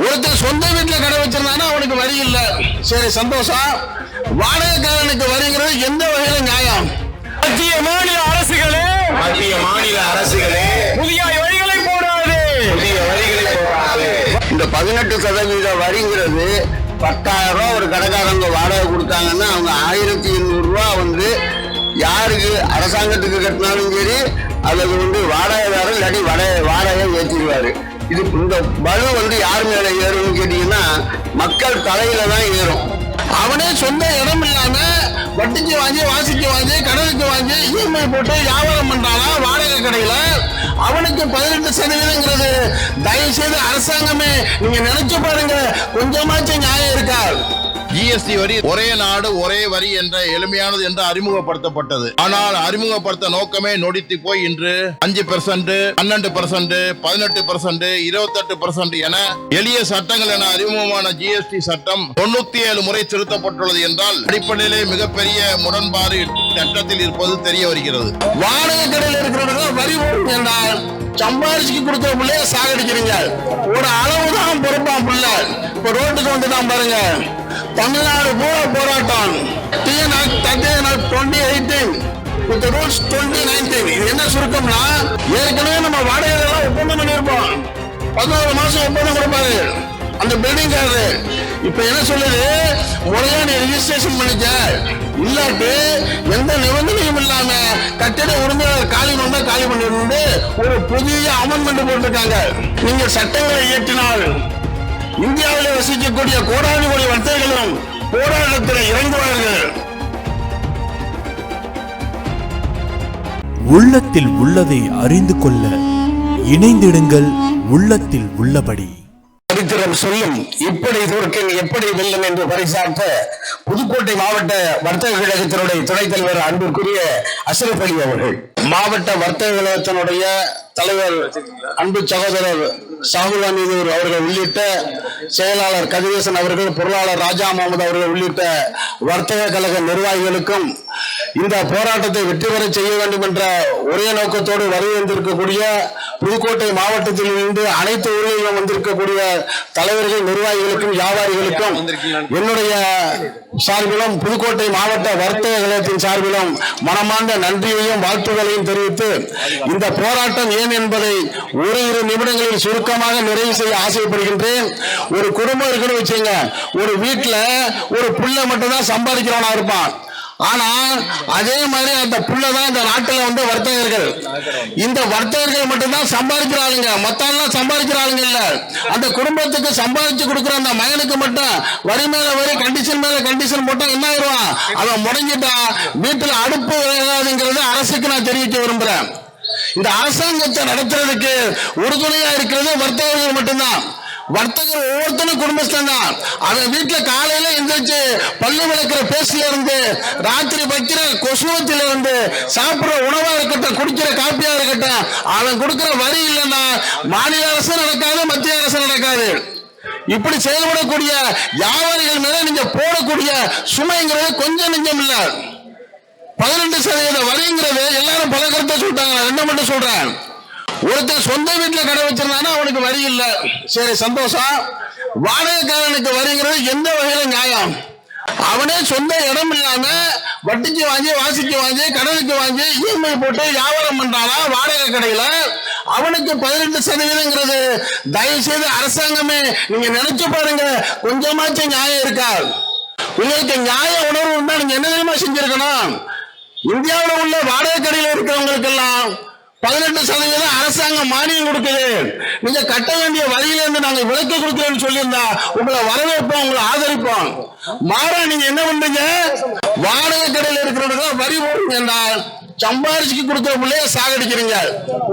ஒருத்தன் சொந்த வீட்டுல கடை வச்சிருந்தானா அவனுக்கு வரி இல்ல. சரி சந்தோஷம். வாடகைக்காரனுக்கு வரிங்கிறது எந்த வகையில நியாயம். மத்திய மாநில அரசுகளே மத்திய மாநில அரசுகளே புதிய வழிகளை போடாது. புதிய வரிகளை போடாது. இந்த பதினெட்டு சதவீத வரிங்கிறது பத்தாயிரம் ரூபா ஒரு கடைக்காரங்க வாடகை கொடுத்தாங்கன்னா அவங்க ஆயிரத்தி எண்ணூறு ரூபா வந்து யாருக்கு அரசாங்கத்துக்கு கட்டினாலும் சரி அல்லது வந்து வாடகைதாரர் இல்லாட்டி வாடகை வாடகை ஏற்றிடுவாரு இது இந்த பலு வந்து யார் மேல ஏறும்னு கேட்டீங்கன்னா மக்கள் தலையில தான் ஏறும். அவனே சொந்த இடம் இல்லாம வட்டிக்கு வாங்கி வாசிக்கு வாங்கி கடனுக்கு வாங்கி இஎம்ஐ போட்டு வியாபாரம் பண்றானா வாடகை கடையில? அவனுக்கு பதினெட்டு சதவீதங்கிறது. தயவு செய்து அரசாங்கமே நீங்க நினைச்சு பாருங்க. கொஞ்சமாச்சும் நியாயம் இருக்கா? ஜிஎஸ்டி வரி ஒரே நாடு ஒரே வரி என்ற எளிமையானது என்று அறிமுகப்படுத்தப்பட்டது. ஆனால் அறிமுகப்படுத்த நோக்கமே நொடித்து போய் இன்று அஞ்சு பெர்சன்ட் பன்னெண்டு பெர்சன்ட் பதினெட்டு பெர்சன்ட் இருபத்தெட்டு பெர்சன்ட் என எளிய சட்டங்கள் என அறிமுகமான ஜிஎஸ்டி சட்டம் தொண்ணூத்தி ஏழு முறை திருத்தப்பட்டுள்ளது என்றால் அடிப்படையிலே மிகப்பெரிய முரண்பாடு சட்டத்தில் இருப்பது தெரிய வருகிறது. வாடகை கடையில் இருக்கிறவர்கள் வரி என்றால் சம்பாரிச்சுக்கு கொடுக்குற பிள்ளைய சாகடிக்கிறீங்க. ஒரு அளவு தான் பொறுப்பான் பிள்ளை. இப்ப ரோட்டுக்கு வந்து தான் பாருங்க. தமிழ்நாடு பூரா போராட்டம். Twenty eighteen with rules twenty nineteen இது என்ன சுருக்கம்னா ஏற்கனவே நம்ம வாடகைலாம் ஒப்பந்தம் பண்ணியிருப்போம். பதினோரு மாசம் ஒப்பந்தம் கொடுப்பாரு. அந்த பில்டிங் காரு இப்ப என்ன சொல்லுது? முறையா நீ ரிஜிஸ்ட்ரேஷன் பண்ணிக்க இல்லாட்டி எந்த நிபந்தனையும் இல்லாம கட்டிட உரிமையாளர் காலி பண்ணா காலி பண்ணிருந்து ஒரு புதிய அமெண்ட்மெண்ட் போட்டிருக்காங்க. நீங்க சட்டங்களை இயற்றினால் இந்தியாவில் வசிக்கக்கூடிய கோடானு கோடி வர்த்தகர்களும் போராட்டத்தில் இறங்குவார்கள் உள்ளத்தில் உள்ளதை அறிந்து கொள்ள இணைந்திடுங்கள் உள்ளத்தில் உள்ளபடி. சரித்திரம் சொல்லும் இப்படி தோற்கின் எப்படி வெல்லும் என்று பரிசாற்ற புதுக்கோட்டை மாவட்ட வர்த்தக கழகத்தினுடைய துணைத் தலைவர் அன்பிற்குரிய அஷ்ரப் அலி அவர்கள். மாவட்ட வர்த்தக கழகத்தினுடைய தலைவர் அன்பு சகோதரர் சாகுல் அமீதூர் அவர்கள் உள்ளிட்ட செயலாளர் கதிரேசன் அவர்கள் பொருளாளர் ராஜா முகமது அவர்கள் உள்ளிட்ட வர்த்தக கழக நிர்வாகிகளுக்கும் இந்த போராட்டத்தை வெற்றி பெற செய்ய வேண்டும் என்ற ஒரே நோக்கத்தோடு வருகை வந்திருக்கக்கூடிய புதுக்கோட்டை மாவட்டத்தில் இருந்து அனைத்து ஊர்களிலும் வந்திருக்கக்கூடிய தலைவர்கள் நிர்வாகிகளுக்கும் வியாபாரிகளுக்கும் என்னுடைய சார்பிலும் புதுக்கோட்டை மாவட்ட வர்த்தக கழகத்தின் சார்பிலும் மனமார்ந்த நன்றியையும் வாழ்த்துகளையும் தெரிவித்து இந்த போராட்டம் ஏன் என்பதை ஒரு இரு நிமிடங்களில் சுருக்க சுருக்கமாக நிறைவு செய்ய ஆசைப்படுகின்றேன். ஒரு குடும்பம் இருக்குன்னு வச்சுங்க ஒரு வீட்டுல ஒரு புள்ள மட்டும் தான் சம்பாதிக்கிறவனா இருப்பான். ஆனா அதே மாதிரி அந்த புள்ள தான் இந்த நாட்டுல வந்து வர்த்தகர்கள். இந்த வர்த்தகர்கள் மட்டும்தான் சம்பாதிக்கிற ஆளுங்க. மத்த எல்லாம் சம்பாதிக்கிற ஆளுங்க இல்ல. அந்த குடும்பத்துக்கு சம்பாதிச்சு கொடுக்குற அந்த மகனுக்கு மட்டும் வரி மேல வரி கண்டிஷன் மேல கண்டிஷன் போட்டா என்ன ஆயிடுவான்? அவன் முடங்கிட்டா. வீட்டுல அடுப்பு விளையாதுங்கிறது அரசுக்கு நான் தெரிவிக்க விரும்புறேன். இந்த அரசாங்கத்தை நடத்துறதுக்கு உறுதுணையா இருக்கிறது வர்த்தகர்கள் மட்டும்தான். வர்த்தகர் ஒவ்வொருத்தனும் குடும்பஸ்தான் தான். அவன் வீட்டுல காலையில எந்திரிச்சு பல்லு விளக்குற பேசுல இருந்து ராத்திரி வைக்கிற கொசுவத்தில இருந்து சாப்பிடுற உணவா இருக்கட்டும் குடிக்கிற காப்பியா இருக்கட்டும் அவன் கொடுக்கிற வரி இல்லைன்னா மாநில அரசு நடக்காது மத்திய அரசு நடக்காது. இப்படி செயல்படக்கூடிய வியாபாரிகள் மேல நீங்க போடக்கூடிய சுமைங்கிறது கொஞ்சம் நெஞ்சம் இல்ல. பதினெட்டு சதவீதம் கடைங்கிறது எல்லாரும் பல கருத்தை சொல்லிட்டாங்க நான் மட்டும் சொல்றேன். ஒருத்தர் சொந்த வீட்டுல கடை வச்சிருந்தானா அவனுக்கு வரி இல்லை. சரி சந்தோஷம். வாடகைக்காரனுக்கு வரிங்கிறது எந்த வகையில நியாயம்? அவனே சொந்த இடம் இல்லாம வட்டிக்கு வாங்கி வாசிக்கு வாங்கி கடனுக்கு வாங்கி இஎம்ஐ போட்டு வியாபாரம் பண்றானா வாடகை கடையில? அவனுக்கு பதினெட்டு சதவீதங்கிறது தயவு செய்து அரசாங்கமே நீங்க நினைச்சு பாருங்க. கொஞ்சமாச்சும் நியாயம் இருக்கா? உங்களுக்கு நியாய உணர்வு இருந்தா நீங்க என்ன தெரியுமா செஞ்சிருக்கணும்? இந்தியாவில் உள்ள வாடகை கடையில் இருக்கிறவங்களுக்கு எல்லாம் பதினெட்டு சதவீதம் அரசாங்கம் மானியம் கொடுக்குது. நீங்க கட்ட வேண்டிய வரியில நாங்கள் நாங்க விலக்கு கொடுக்கிறோம்னு சொல்லியிருந்தா உங்களை வரவேற்போம் உங்களை ஆதரிப்போம். மாறா நீங்க என்ன பண்றீங்க? வாடகை கடையில் இருக்கிறவங்க வரி போடுங்க என்றால் சம்பாரிச்சுக்கு கொடுக்குற பிள்ளைய சாகடிக்கிறீங்க.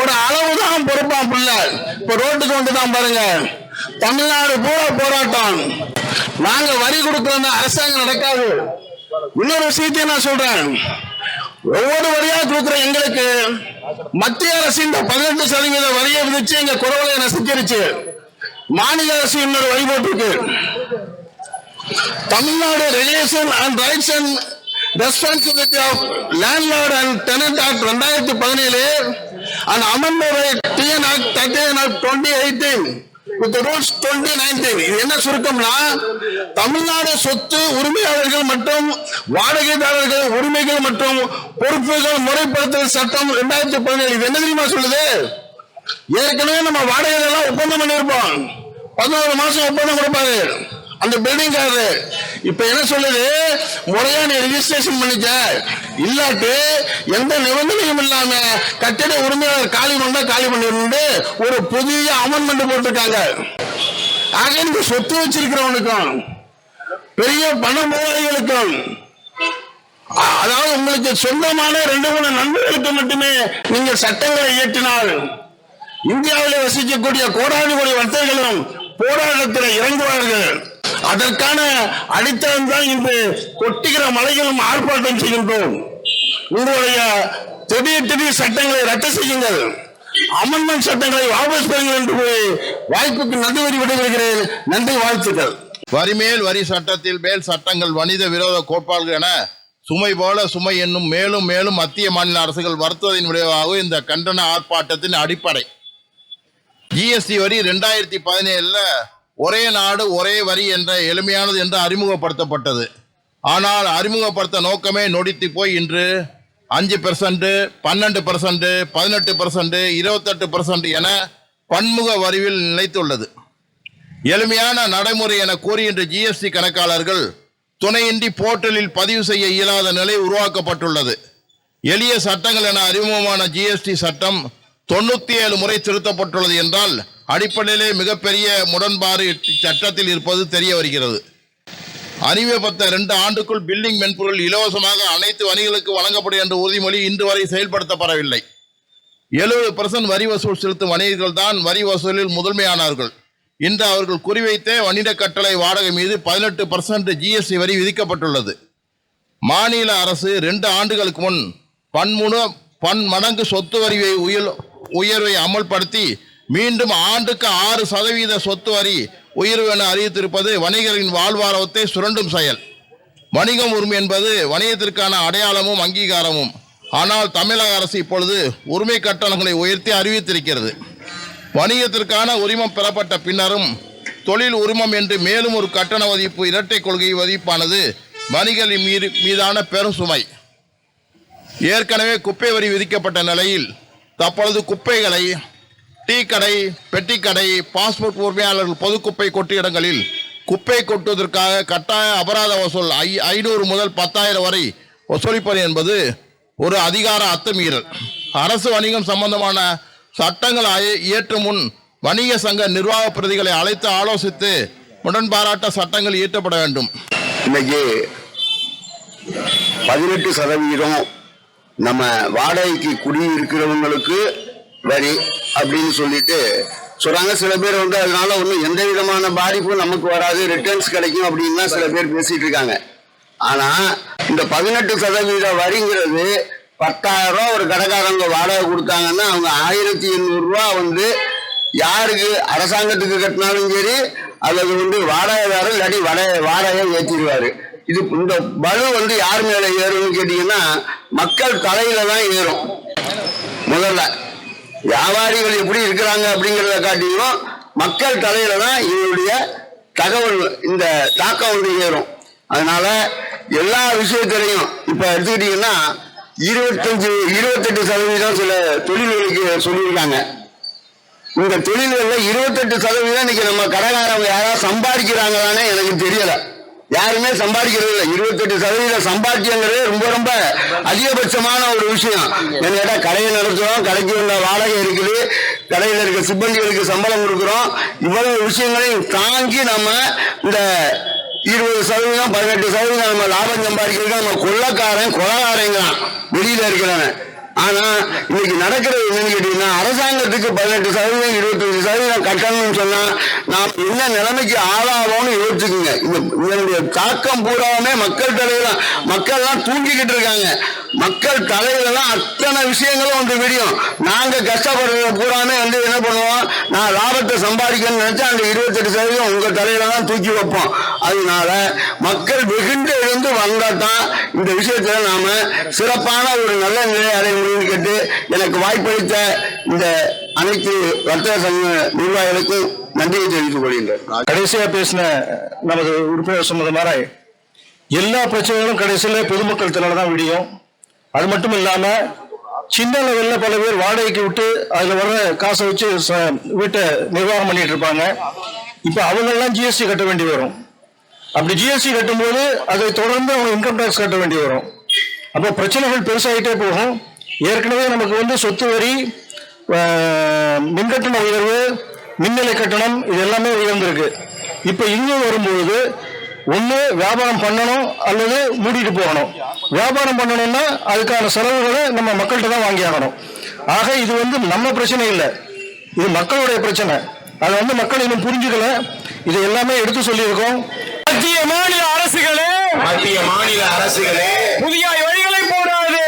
ஒரு அளவு தான் பொறுப்பான் பிள்ளை. இப்ப ரோட்டுக்கு வந்து தான் பாருங்க. தமிழ்நாடு பூரா போராட்டம். நாங்க வரி கொடுக்கிறோம் அரசாங்கம் நடக்காது. இன்னொரு விஷயத்தையும் நான் சொல்றேன். ஒவ்வொரு வரியா கொடுக்குற எங்களுக்கு மத்திய அரசு இந்த பதினெட்டு சதவீத வரியை விதிச்சு எங்க குறவலை நசுக்கிருச்சு. மாநில அரசு இன்னொரு வழி போட்டிருக்கு. Tamil Nadu relation and rights and responsibility of landlord and tenant act ரெண்டாயிரத்தி பதினேழு and amendment TN act thirty act twenty eighteen with the rules 2019 இது என்ன சுருக்கம்னா தமிழ்நாடு சொத்து உரிமையாளர்கள் மற்றும் வாடகைதாரர்கள் உரிமைகள் மற்றும் பொறுப்புகள் முறைப்படுத்தல் சட்டம் ரெண்டாயிரத்தி பதினேழு. இது என்ன தெரியுமா சொல்லுது? ஏற்கனவே நம்ம வாடகை எல்லாம் ஒப்பந்தம் பண்ணியிருப்போம். பதினோரு மாசம் ஒப்பந்தம் கொடுப்பாரு. அந்த பில்டிங் காரரு. இப்ப என்ன சொல்லுது? முறையா நீ ரெஜிஸ்ட்ரேஷன் பண்ணிக்க இல்லாட்டு எந்த நிபந்தனையும் இல்லாம கட்டிட உரிமையாளர் காலி பண்ணா காலி பண்ணிருந்து ஒரு புதிய அமெண்ட்மெண்ட் போட்டிருக்காங்க. ஆக இந்த சொத்து வச்சிருக்கிறவனுக்கும் பெரிய பண முதலாளிகளுக்கும் அதாவது உங்களுக்கு சொந்தமான ரெண்டு மூணு நண்பர்களுக்கு மட்டுமே நீங்கள் சட்டங்களை இயற்றினால் இந்தியாவில் வசிக்கக்கூடிய கோடானு கோடி வர்த்தகர்களும் போராட்டத்தில் இறங்குவார்கள். அதற்கான அடித்தளம் தான் இன்று கொட்டுகிற மலைகளும் ஆர்ப்பாட்டம் செய்கின்றோம். உங்களுடைய திடீர் திடீர் சட்டங்களை ரத்து செய்யுங்கள். அமெண்ட்மெண்ட் சட்டங்களை வாபஸ் பெறுங்கள் என்று கூறி வாய்ப்புக்கு நன்றி வரி விடைபெறுகிறேன். நன்றி வாழ்த்துக்கள். வரிமேல் வரி சட்டத்தில் மேல் சட்டங்கள் வணிக விரோத கோட்பாடுகள் என சுமை போல சுமை என்னும் மேலும் மேலும் மத்திய மாநில அரசுகள் வருத்துவதன் விளைவாக இந்த கண்டன ஆர்ப்பாட்டத்தின் அடிப்படை. ஜிஎஸ்டி வரி ரெண்டாயிரத்தி பதினேழுல ஒரே நாடு ஒரே வரி என்ற எளிமையானது என்று அறிமுகப்படுத்தப்பட்டது. ஆனால் அறிமுகப்படுத்த நோக்கமே நொடித்து போய் இன்று அஞ்சு பெர்சன்ட் பன்னெண்டு பெர்சன்ட் பதினெட்டு பெர்சன்ட் இருபத்தெட்டு பெர்சன்ட் என பன்முக வரிவில் நிலைத்துள்ளது. எளிமையான நடைமுறை என கூறி இன்று ஜிஎஸ்டி கணக்காளர்கள் துணையின்றி போர்ட்டலில் பதிவு செய்ய இயலாத நிலை உருவாக்கப்பட்டுள்ளது. எளிய சட்டங்கள் என அறிமுகமான ஜிஎஸ்டி சட்டம் தொண்ணூத்தி ஏழு முறை திருத்தப்பட்டுள்ளது என்றால் அடிப்படையிலே மிகப்பெரிய முரண்பாடு சட்டத்தில் இருப்பது தெரிய வருகிறது. அறிமுகப்படுத்த ரெண்டு ஆண்டுக்குள் பில்டிங் மென்பொருள் இலவசமாக அனைத்து வணிகளுக்கு வழங்கப்படும் என்ற உறுதிமொழி இன்று வரை செயல்படுத்தப்படவில்லை. எழுபது பர்சன்ட் வரி வசூல் செலுத்தும் வணிகர்கள் தான் வரி வசூலில் முதன்மையானார்கள். இன்று அவர்கள் குறிவைத்தே வணிக கட்டளை வாடகை மீது பதினெட்டு பர்சன்ட் ஜிஎஸ்டி வரி விதிக்கப்பட்டுள்ளது. மாநில அரசு ரெண்டு ஆண்டுகளுக்கு முன் பன்முன பன்மடங்கு சொத்து வரிவை உயர் உயர்வை அமல்படுத்தி மீண்டும் ஆண்டுக்கு ஆறு சதவீத சொத்து வரி உயர்வு என அறிவித்திருப்பது வணிகரின் வாழ்வாரத்தை சுரண்டும் செயல். வணிகம் உரிமை என்பது வணிகத்திற்கான அடையாளமும் அங்கீகாரமும். ஆனால் தமிழக அரசு இப்பொழுது உரிமை கட்டணங்களை உயர்த்தி அறிவித்திருக்கிறது. வணிகத்திற்கான உரிமம் பெறப்பட்ட பின்னரும் தொழில் உரிமம் என்று மேலும் ஒரு கட்டண வதிப்பு இரட்டை கொள்கை வதிப்பானது வணிகரின் மீது மீதான பெரும் சுமை. ஏற்கனவே குப்பை வரி விதிக்கப்பட்ட நிலையில் தற்பொழுது குப்பைகளை டீ கடை பெட்டி கடை பாஸ்போர்ட் உரிமையாளர்கள் பொது குப்பை கொட்டு இடங்களில் குப்பை கொட்டுவதற்காக கட்டாய அபராத வசூல் ஐ ஐநூறு முதல் பத்தாயிரம் வரை வசூலிப்பது என்பது ஒரு அதிகார அத்துமீறல். அரசு வணிகம் சம்பந்தமான சட்டங்கள் இயற்றும் முன் வணிக சங்க நிர்வாக பிரதிகளை அழைத்து ஆலோசித்து உடன்பாராட்ட சட்டங்கள் இயற்றப்பட வேண்டும். இன்னைக்கு பதினெட்டு சதவீதம் நம்ம வாடகைக்கு குடியிருக்கிறவங்களுக்கு வரி அப்படின்னு சொல்லிட்டு சொல்றாங்க. சில பேர் வந்து அதனால ஒன்றும் எந்த விதமான பாதிப்பும் நமக்கு வராது. ரிட்டர்ன்ஸ் கிடைக்கும் அப்படின்னு தான் சில பேர் பேசிட்டு இருக்காங்க. ஆனா இந்த பதினெட்டு சதவீத வரிங்கிறது பத்தாயிரம் ரூபா ஒரு கடைக்காரங்க வாடகை கொடுத்தாங்கன்னா அவங்க ஆயிரத்தி எண்ணூறு ரூபா வந்து யாருக்கு அரசாங்கத்துக்கு கட்டினாலும் சரி அல்லது வந்து வாடகைதாரர் இல்லாட்டி வாடகை வாடகை ஏற்றிடுவாரு இது இந்த பலு வந்து யார் மேல ஏறும்னு கேட்டீங்கன்னா மக்கள் தலையில தான் ஏறும். முதல்ல வியாபாரிகள் எப்படி இருக்கிறாங்க அப்படிங்கிறத காட்டிலும் மக்கள் தலையில தான் இதனுடைய தகவல் இந்த தாக்கம் வந்து ஏறும். அதனால எல்லா விஷயத்திலையும் இப்ப எடுத்துக்கிட்டீங்கன்னா இருபத்தஞ்சு இருபத்தெட்டு சதவீதம் சில தொழில்களுக்கு சொல்லியிருக்காங்க. இந்த தொழில்களில் இருபத்தெட்டு சதவீதம் இன்னைக்கு நம்ம கடைக்காரங்க யாராவது சம்பாதிக்கிறாங்களான்னு எனக்கு தெரியலை. யாருமே சம்பாதிக்கிறது இல்லை. இருபத்தெட்டு சதவீதம் சம்பாத்தியங்கிறது ரொம்ப ரொம்ப அதிகபட்சமான ஒரு விஷயம். என்ன கேட்டா கடையை நடத்துறோம் கடைக்கு உள்ள வாடகை இருக்குது கடையில் இருக்க சிப்பந்திகளுக்கு சம்பளம் கொடுக்குறோம். இவ்வளவு விஷயங்களையும் தாங்கி நம்ம இந்த இருபது சதவீதம் பதினெட்டு சதவீதம் நம்ம லாபம் சம்பாதிக்கிறது நம்ம கொள்ளக்காரன் கொலகாரங்களாம் வெளியில இருக்கிறவன். ஆனா இன்னைக்கு நடக்கிறது என்னன்னு கேட்டீங்கன்னா அரசாங்கத்துக்கு பதினெட்டு சதவீதம் இருபத்தஞ்சு சதவீதம் கட்டணும்னு சொன்னா நாம் என்ன நிலைமைக்கு ஆளாவோம்னு யோசிச்சுக்குங்க. இந்த இதனுடைய தாக்கம் பூராவுமே மக்கள் தலையில மக்கள்லாம் தூங்கிக்கிட்டு இருக்காங்க. மக்கள் தலையில தான் அத்தனை விஷயங்களும் வந்து விடியும். நாங்க கஷ்டப்படுறது பூராமே வந்து என்ன பண்ணுவோம்? நான் லாபத்தை சம்பாதிக்கணும்னு நினைச்சா அந்த இருபத்தெட்டு சதவீதம் உங்க தலையில தான் தூக்கி வைப்போம். அதனால மக்கள் வெகுண்டு எழுந்து வந்தால் தான் இந்த விஷயத்துல நாம சிறப்பான ஒரு நல்ல நிலை அடைய முடியும்னு கேட்டு எனக்கு வாய்ப்பளித்த இந்த அனைத்து வர்த்தக சங்க நிர்வாகிகளுக்கும் நன்றியை தெரிவித்துக் கொள்கின்றேன். கடைசியா பேசின நமது உறுப்பினர் சொன்னது மாதிரி எல்லா பிரச்சனைகளும் கடைசியில் பொதுமக்கள் தலையில தான் விடியும். அது மட்டும் இல்லாம சின்ன லெவலில் பல பேர் வாடகைக்கு விட்டு அதில் வர்ற காசை வச்சு ச- வீட்டை நிர்வாகம் பண்ணிட்டு இருப்பாங்க. இப்போ அவங்கெல்லாம் ஜிஎஸ்டி கட்ட வேண்டி வரும். அப்படி ஜிஎஸ்டி கட்டும்போது அதை தொடர்ந்து அவங்க இன்கம் டேக்ஸ் கட்ட வேண்டி வரும். அப்போ பிரச்சனைகள் பெருசாகிட்டே போகும். ஏற்கனவே நமக்கு வந்து சொத்து வரி மின்கட்டண உயர்வு மின்நிலை கட்டணம் இது எல்லாமே உயர்ந்திருக்கு. இப்போ இன்னும் வரும்பொழுது ஒன்று வியாபாரம் பண்ணணும் அல்லது மூடிட்டு போகணும். வியாபாரம் பண்ணணும்னா அதுக்கான செலவுகளை நம்ம மக்கள்கிட்ட தான் வாங்கி ஆகணும். ஆக இது வந்து நம்ம பிரச்சனை இல்லை. இது மக்களுடைய பிரச்சனை. அதை வந்து மக்கள் இன்னும் புரிஞ்சுக்கல. இது எல்லாமே எடுத்து சொல்லியிருக்கோம். மத்திய மாநில அரசுகளே! மத்திய மாநில அரசுகளே! புதிய வழிகளை போடாது!